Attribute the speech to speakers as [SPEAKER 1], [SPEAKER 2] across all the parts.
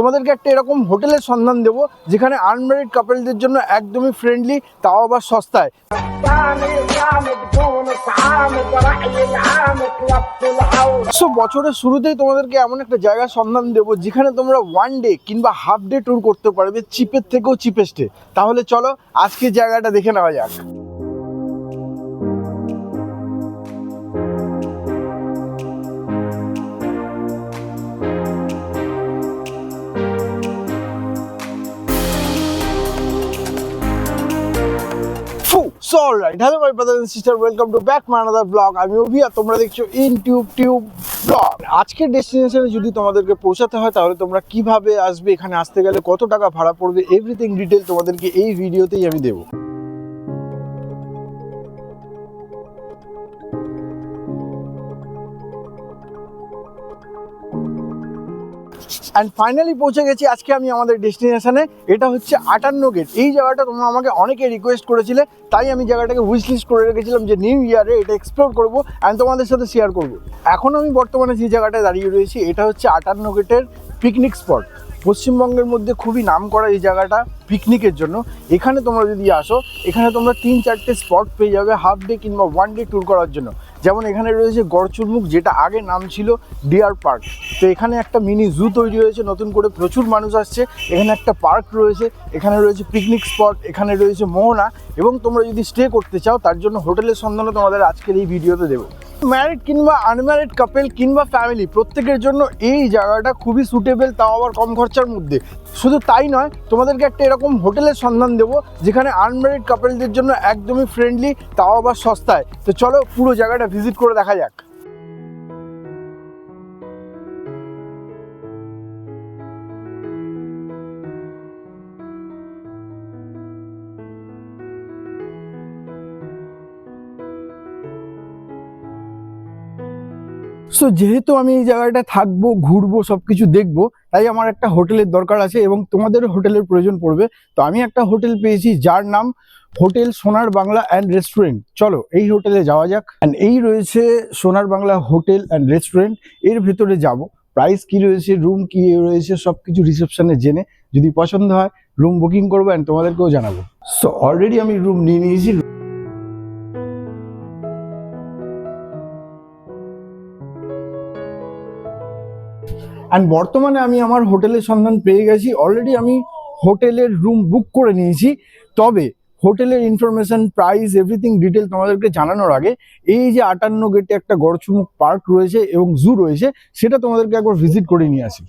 [SPEAKER 1] তোমাদেরকে একটা এরকম হোটেলের সন্ধান দেব, যেখানে আনম্যারিড কাপেলদের জন্য একদমই ফ্রেন্ডলি তাও আবার সস্তায়। বছরের শুরুতেই তোমাদেরকে এমন একটা জায়গার সন্ধান দেব, যেখানে তোমরা ওয়ান ডে কিংবা হাফ ডে ট্যুর করতে পারবে চিপের থেকেও চিপেস্টে তাহলে চলো আজকে জায়গাটা দেখে নেওয়া যাক। ফু so alright hello my brother and sister welcome to back my another vlog আমি অভি আর তোমরা দেখছ ইন টিউব টিউব ব্লগ আজকের ডেস্টিনেশনে যদি তোমাদেরকে পৌঁছাতে হয়, তাহলে তোমরা কীভাবে আসবে, এখানে আসতে গেলে কত টাকা ভাড়া পড়বে এভরিথিং ডিটেল তোমাদেরকে এই ভিডিওতেই আমি দেবো। অ্যান্ড ফাইনালি পৌঁছে গেছি আজকে আমি আমাদের ডেস্টিনেশনে এটা হচ্ছে আটান্ন গেট এই জায়গাটা তোমরা আমাকে অনেকে রিকোয়েস্ট করেছিলে, তাই আমি জায়গাটাকে উইশ লিস্ট করে রেখেছিলাম যে নিউ ইয়ারে এটা এক্সপ্লোর করব অ্যান্ড তোমাদের সাথে শেয়ার করব। এখন আমি বর্তমানে যে জায়গাটায় দাঁড়িয়ে রয়েছি, এটা হচ্ছে আটান্ন গেটের পিকনিক স্পট পশ্চিমবঙ্গের মধ্যে খুবই নাম করা এই জায়গাটা পিকনিকের জন্য। এখানে তোমরা যদি আসো, এখানে তোমরা তিন চারটে স্পট পেয়ে যাবে হাফ ডে কিংবা ওয়ান ডে ট্যুর করার জন্য। যেমন এখানে রয়েছে গড়চুরমুখ, যেটা আগে নাম ছিল ডিয়ার পার্ক। তো এখানে একটা মিনি জু তৈরি হয়েছে, নতুন করে প্রচুর মানুষ আসছে। এখানে একটা পার্ক রয়েছে, এখানে রয়েছে পিকনিক স্পট, এখানে রয়েছে মোহনা, এবং তোমরা যদি স্টে করতে চাও, তার জন্য হোটেলের সন্ধানও তোমাদের আজকের এই ভিডিওতে দেবো। ম্যারিড কিংবা আনম্যারিড কাপেল কিংবা ফ্যামিলি প্রত্যেকের জন্য এই জায়গাটা খুবই সুটেবল তাও আবার কম খরচার মধ্যে। শুধু তাই নয়, তোমাদেরকে একটা এরকম হোটেলের সন্ধান দেবো, যেখানে আনম্যারিড কাপেলদের জন্য একদমই ফ্রেন্ডলি তাও আবার সস্তায়। তো চলো পুরো জায়গাটা ভিজিট করে দেখা যাক। সো যেহেতু আমি এই জায়গাটা থাকব, ঘুরবো সব কিছু দেখব, তাই আমার একটা হোটেলের দরকার আছে এবং তোমাদের হোটেলের প্রয়োজন পড়বে। তো আমি একটা হোটেল পেয়েছি যার নাম হোটেল সোনার বাংলা অ্যান্ড রেস্টুরেন্ট। চলো, এই হোটেলে যাওয়া যাক। অ্যান্ড এই রয়েছে সোনার বাংলা হোটেল অ্যান্ড রেস্টুরেন্ট। এর ভেতরে যাব। প্রাইস কি রয়েছে? রুম কি রয়েছে? সব কিছু রিসেপশনে জেনে যদি পছন্দ হয়, রুম বুকিং করব অ্যান্ড তোমাদেরকেও জানাব। সো অলরেডি আমি রুম নিয়ে নিয়েছি। অ্যান্ড বর্তমানে আমি আমার হোটেলের সন্ধান পেয়ে গেছি। অলরেডি আমি হোটেলের রুম বুক করে নিয়েছি। তবে হোটেলের ইনফরমেশন প্রাইস এভরিথিং ডিটেল তোমাদেরকে জানানোর আগে এই যে আটান্ন গেটে একটা গড়চুমুক পার্ক রয়েছে এবং জু রয়েছে, সেটা তোমাদেরকে একবার ভিজিট করে নিয়ে আসি।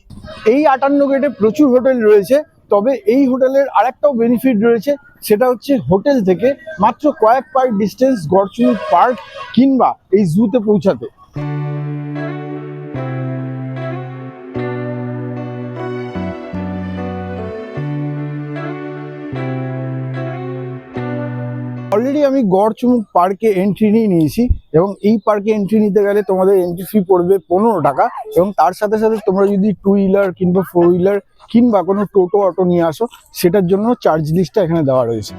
[SPEAKER 1] এই আটান্ন গেটে প্রচুর হোটেল রয়েছে, তবে এই হোটেলের আরেকটাও বেনিফিট রয়েছে, সেটা হচ্ছে হোটেল থেকে মাত্র কয়েক পাইক ডিস্টেন্স গড়চুমুক পার্ক কিংবা এই জুতে পৌঁছাতে। অলরেডি আমি গড়চুমুক পার্কে এন্ট্রি নিয়ে নিয়েছি এবং এই পার্কে এন্ট্রি নিতে গেলে তোমাদের এন্ট্রি ফি পড়বে পনেরো টাকা এবং তার সাথে সাথে তোমরা যদি টু হুইলার কিংবা ফোর হুইলার কিংবা কোনো টোটো, অটো নিয়ে আসো, সেটার জন্য চার্জ লিস্টটা এখানে দেওয়া রয়েছে।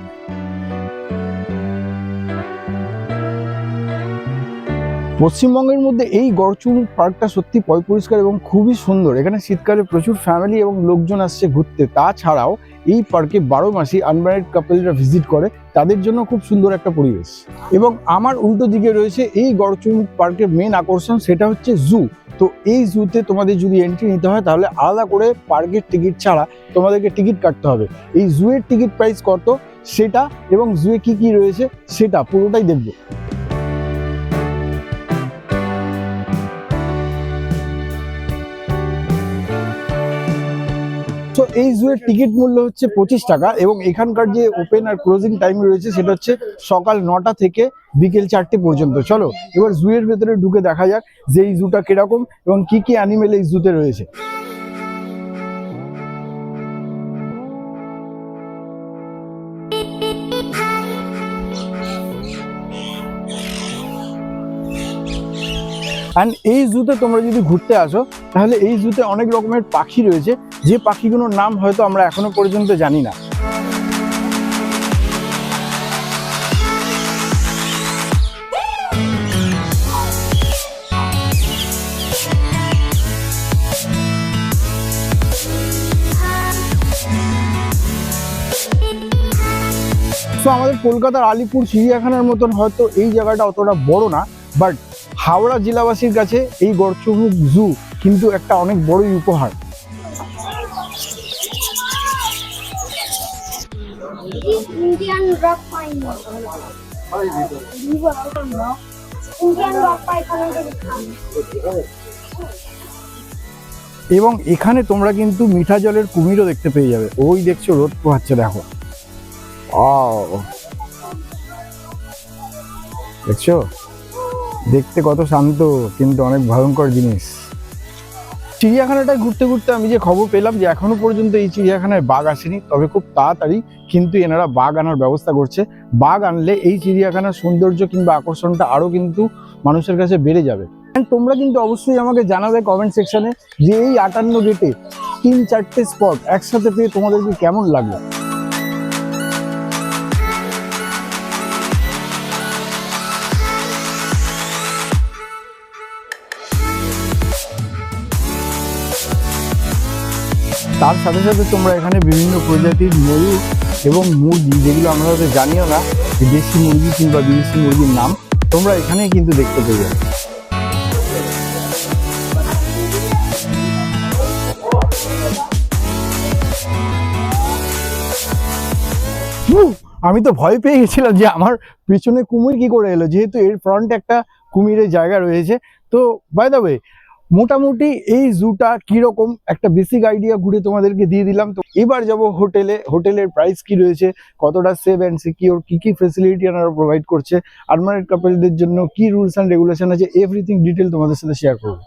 [SPEAKER 1] পশ্চিমবঙ্গের মধ্যে এই গড়চুমুক পার্কটা সত্যি পরিষ্কার এবং খুবই সুন্দর। এখানে শীতকালে প্রচুর ফ্যামিলি এবং লোকজন আসছে ঘুরতে। তাছাড়াও এই পার্কে বারো মাসই আনম্যারিড কাপেলরা ভিজিট করে। তাদের জন্য খুব সুন্দর একটা পরিবেশ। এবং আমার উল্টো দিকে রয়েছে এই গড়চুমুক পার্কের মেন আকর্ষণ, সেটা হচ্ছে জু তো এই জুতে তোমাদের যদি এন্ট্রি নিতে হয়, তাহলে আলাদা করে পার্কের টিকিট ছাড়া তোমাদেরকে টিকিট কাটতে হবে। এই জুয়ের টিকিট প্রাইস কত? সেটা এবং জুয়ে কি কি রয়েছে? সেটা পুরোটাই দেখব। তো এই জুয়ের টিকিট মূল্য হচ্ছে পঁচিশ টাকা এবং এখানকার যে ওপেন আর ক্লোজিং টাইম রয়েছে সেটা হচ্ছে সকাল নটা থেকে বিকেল চারটে পর্যন্ত। চলো, এবার জুয়ের ভেতরে ঢুকে দেখা যাক যে এই জুটা কীরকম এবং কি কি অ্যানিমেল এই জুতে রয়েছে। অ্যান্ড এই জুতে তোমরা যদি ঘুরতে আসো, তাহলে এই জুতে অনেক রকমের পাখি রয়েছে। যে পাখিগুলোর নাম হয়তো আমরা এখনও পর্যন্ত জানি না। সো আমাদের কলকাতার আলিপুর চিড়িয়াখানার মতন হয়তো এই জায়গাটা অতটা বড় না বাট হাওড়া জেলাবাসীর কাছে এই গর্চমুখ জু কিন্তু একটা অনেক বড়ই উপহার।
[SPEAKER 2] Indian rock
[SPEAKER 1] এবং এখানে তোমরা কিন্তু মিঠা জলের কুমিরও দেখতে পেয়ে যাবে। ওই দেখছ রোদ পোহাচ্ছে, দেখো! দেখছ? দেখতে কত শান্ত, কিন্তু অনেক ভয়ঙ্কর জিনিস। চিড়িয়াখানাটা ঘুরতে ঘুরতে আমি যে খবর পেলাম যে এখনও পর্যন্ত এই চিড়িয়াখানায় বাঘ আসেনি, তবে খুব তাড়াতাড়ি কিন্তু এনারা বাঘ আনার ব্যবস্থা করছে। বাঘ আনলে এই চিড়িয়াখানার সৌন্দর্য কিংবা আকর্ষণটা আরও কিন্তু মানুষের কাছে বেড়ে যাবে। তোমরা কিন্তু অবশ্যই আমাকে জানাবে কমেন্ট সেকশনে যে এই আটান্ন গেটে তিন, চারটে স্পট একসাথে পেয়ে তোমাদেরকে কেমন লাগল? তার সাথে সাথে তোমরা এখানে বিভিন্ন প্রজাতির ময়ূর এবং মুরগি যেগুলো আমরা হয়তো জানিও না দেশি মুরগি কিংবা বিদেশি মুরগির নাম, তোমরা এখানেই কিন্তু দেখতে পেয়ে যাবে। আমি তো ভয় পেয়ে গেছিলাম যে আমার পিছনে কুমির কি করে এলো, যেহেতু এর ফ্রন্টে একটা কুমিরের জায়গা রয়েছে। তো বাই দ্য ওয়ে মোটামুটি এই জুটা কীরকম? একটা বেসিক আইডিয়া ঘুরে তোমাদেরকে দিয়ে দিলাম। তো এবার যাব হোটেলে। হোটেলের প্রাইস কি রয়েছে? কতটা সেভ অ্যান্ড সিকিওর কি কি ফেসিলিটি ওনারা প্রোভাইড করছে? আনমারেড কাপলদের জন্য কি রুলস অ্যান্ড রেগুলেশন আছে? এভরিথিং ডিটেল তোমাদের সাথে শেয়ার করব।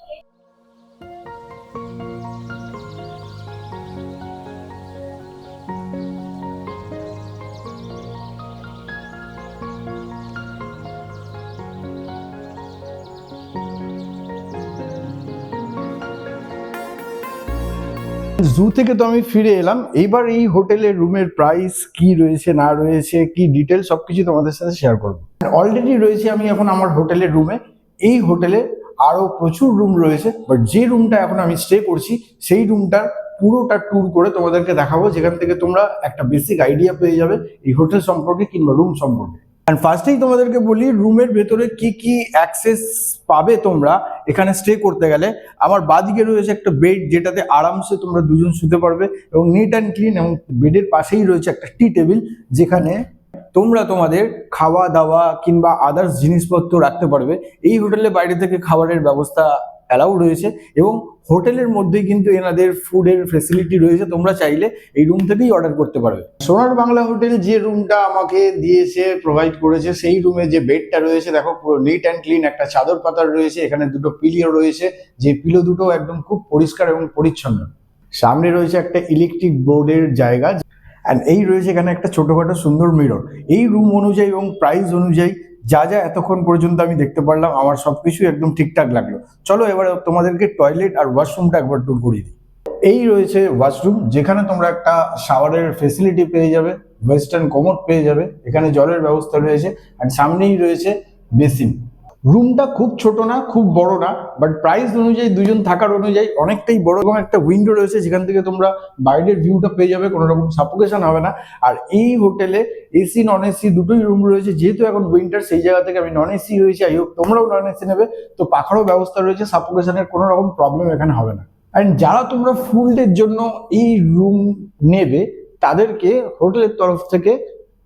[SPEAKER 1] জু থেকে তো আমি ফিরে এলাম। এইবার এই হোটেলের রুমের প্রাইস কি রয়েছে, না রয়েছে, কি ডিটেল সবকিছু তোমাদের সাথে শেয়ার করব। অলরেডি রয়েছে আমি এখন আমার হোটেলের রুমে এই হোটেলে আরও প্রচুর রুম রয়েছে বাট যে রুমটা এখন আমি স্টে করছি, সেই রুমটার পুরোটা ট্যুর করে তোমাদেরকে দেখাবো, যেখান থেকে তোমরা একটা বেসিক আইডিয়া পেয়ে যাবে এই হোটেল সম্পর্কে কিংবা রুম সম্পর্কে। অ্যান্ড ফার্স্টেই তোমাদেরকে বলি রুমের ভেতরে কি কি অ্যাক্সেস পাবে তোমরা, এখানে স্টে করতে গেলে। আমার বাদিকে রয়েছে একটা বেড যেটাতে আরামসে তোমরা দুজন শুতে পারবে এবং নিট অ্যান্ড ক্লিন এবং বেডের পাশেই রয়েছে একটা টি টেবিল যেখানে তোমরা তোমাদের খাওয়া দাওয়া কিংবা আদার্স জিনিসপত্র রাখতে পারবে। এই হোটেলে বাইরে থেকে খাবারের ব্যবস্থা অ্যালাউ রয়েছে এবং হোটেলের মধ্যেই কিন্তু এনাদের ফুডের ফেসিলিটি রয়েছে। তোমরা চাইলে এই রুম থেকেই অর্ডার করতে পারবে। সোনার বাংলা হোটেল যে রুমটা আমাকে দিয়েছে প্রোভাইড করেছে, সেই রুমে যে বেডটা রয়েছে, দেখো, পুরো নিট অ্যান্ড ক্লিন একটা চাদর পাতার রয়েছে, এখানে দুটো পিলিও রয়েছে। যে পিলো দুটো একদম খুব পরিষ্কার এবং পরিচ্ছন্ন। সামনে রয়েছে একটা ইলেকট্রিক বোর্ডের জায়গা। অ্যান্ড এই রয়েছে এখানে একটা ছোটখাটো সুন্দর মিরর এই রুম অনুযায়ী এবং প্রাইস অনুযায়ী যা যা এতক্ষণ পর্যন্ত আমি দেখতে পারলাম, আমার সবকিছু একদম ঠিকঠাক লাগল। চলো এবার তোমাদেরকে টয়লেট আর ওয়াশরুমটা একবার টুর করিয়ে দিই। এই রয়েছে ওয়াশরুম, যেখানে তোমরা একটা শাওয়ারের ফেসিলিটি পেয়ে যাবে ওয়েস্টার্ন কমোড পেয়ে যাবে, এখানে জলের ব্যবস্থা রয়েছে আর সামনেই রয়েছে বেসিন রুমটা খুব ছোট না, খুব বড় না বাট প্রাইস অনুযায়ী, দুজন থাকার অনুযায়ী অনেকটাই বড় এবং একটা উইন্ডো রয়েছে, যেখান থেকে তোমরা বাইরের ভিউটা পেয়ে যাবে, কোনো রকম সাপোকেশন হবে না। আর এই হোটেলে এসি নন এসি দুটোই রুম রয়েছে, যেহেতু এখন উইন্টার সেই জায়গা থেকে আমি নন এসি রয়েছে আই হোপ তোমরাও নন এসি নেবে, তো পাখারও ব্যবস্থা রয়েছে সাপোকেশনের কোনো রকম প্রবলেম এখানে হবে না। অ্যান্ড যারা তোমরা ফুল ডের জন্য এই রুম নেবে, তাদেরকে হোটেলের তরফ থেকে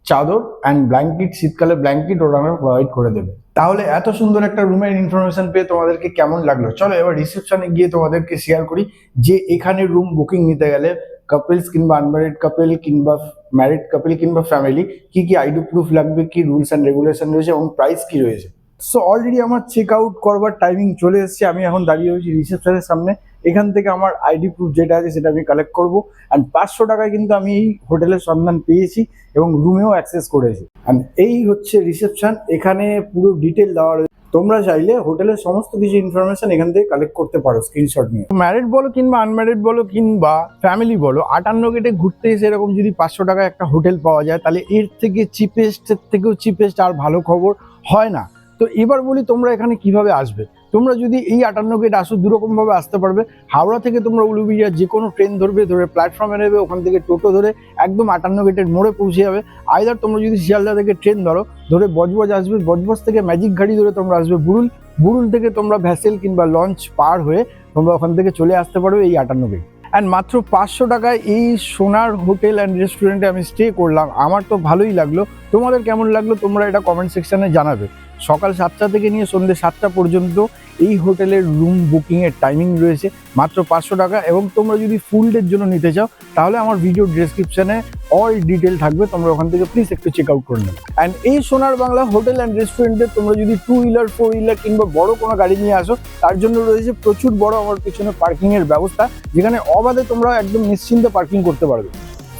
[SPEAKER 1] চাদর অ্যান্ড ব্ল্যাঙ্কেট শীতকালে ব্ল্যাঙ্কেট ওরা আমরা প্রোভাইড করে দেবে। তাহলে এত সুন্দর একটা রুমের ইনফরমেশন পেয়ে তোমাদেরকে কেমন লাগল? চলো এবার রিসেপশনে গিয়ে তোমাদেরকে শেয়ার করি যে এখানে রুম বুকিং নিতে গেলে কাপলস কিংবা আনম্যারিড কাপল কিংবা ম্যারিড কাপল কিংবা ফ্যামিলি কি কি আইডি প্রুফ লাগবে, কি রুলস অ্যান্ড রেগুলেশন রয়েছে এবং প্রাইস কি রয়েছে? সো অলরেডি আমার চেক আউট করবার টাইমিং চলে এসেছে। আমি এখন দাঁড়িয়ে রয়েছি রিসেপশনের সামনে। এখান থেকে আমার আইডি প্রুফ যেটা আছে সেটা আমি কালেক্ট করব। অ্যান্ড পাঁচশো টাকায় কিন্তু আমি এই হোটেলের সন্ধান পেয়েছি এবং রুমেও অ্যাক্সেস করেছি। অ্যান্ড এই হচ্ছে রিসেপশন এখানে পুরো ডিটেল দেওয়া রয়েছে। তোমরা চাইলে হোটেলের সমস্ত কিছু ইনফরমেশন এখান থেকে কালেক্ট করতে পারো স্ক্রিনশট নিয়ে। ম্যারিড বলো কিংবা আনম্যারিড বলো কিংবা ফ্যামিলি বলো, আটান্ন গেটে ঘুরতে এসে এরকম যদি পাঁচশো টাকা একটা হোটেল পাওয়া যায়, তাহলে এর থেকে চিপেস্ট থেকেও চিপেস্ট আর ভালো খবর হয় না। তো এবার বলি তোমরা এখানে কীভাবে আসবে? তোমরা যদি এই আটান্ন গেট আসো, দুরকমভাবে আসতে পারবে। হাওড়া থেকে তোমরা উলুবিড়িয়া যে কোনো ট্রেন ধরবে, ধরে প্ল্যাটফর্মে নেবে, ওখান থেকে টোটো ধরে একদম আটান্ন গেটের মোড়ে পৌঁছে যাবে। আইদার তোমরা যদি শিয়ালদা থেকে ট্রেন ধরো, ধরে বজবজ আসবে, বজবজ থেকে ম্যাজিক গাড়ি ধরে তোমরা আসবে বুরুল। বুরুল থেকে তোমরা ভ্যাসেল কিংবা লঞ্চ পার হয়ে তোমরা ওখান থেকে চলে আসতে পারবে এই আটান্ন গেট অ্যান্ড মাত্র পাঁচশো টাকায় এই সোনার হোটেল অ্যান্ড রেস্টুরেন্টে আমি স্টে করলাম। আমার তো ভালোই লাগল। তোমাদের কেমন লাগল তোমরা এটা কমেন্ট সেকশনে জানাবে। সকাল সাতটা থেকে নিয়ে সন্ধ্যে সাতটা পর্যন্ত এই হোটেলের রুম বুকিংয়ের টাইমিং রয়েছে। মাত্র পাঁচশো টাকা এবং তোমরা যদি ফুল ডের জন্য নিতে চাও, তাহলে আমার ভিডিও ডেসক্রিপশনে অল ডিটেল থাকবে। তোমরা ওখান থেকে প্লিজ একটু চেক আউট করে নেবে। অ্যান্ড এই সোনার বাংলা হোটেল অ্যান্ড রেস্টুরেন্টে তোমরা যদি টু হুইলার ফোর হুইলার কিংবা বড় কোনো গাড়ি নিয়ে আসো, তার জন্য রয়েছে প্রচুর বড় আমার পিছনে পার্কিংয়ের ব্যবস্থা, যেখানে অবাধে তোমরা একদম নিশ্চিন্তে পার্কিং করতে পারবে।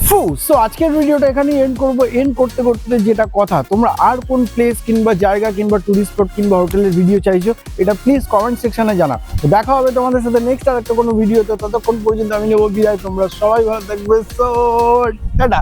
[SPEAKER 1] ফু সো আজকের ভিডিওটা এখানেই এন্ড করব। এন্ড করতে করতে যেটা কথা, তোমরা আর কোন প্লেস কিংবা জায়গা কিংবা টুরিস্ট স্পট কিংবা হোটেলের ভিডিও চাইছো, এটা প্লিজ কমেন্ট সেকশনে জানা দেখা হবে তোমাদের সাথে নেক্সট আর একটা কোনো ভিডিওতে ততক্ষণ পর্যন্ত আমি নেব বিদায়। তোমরা সবাই ভালো থাকবে। So tata.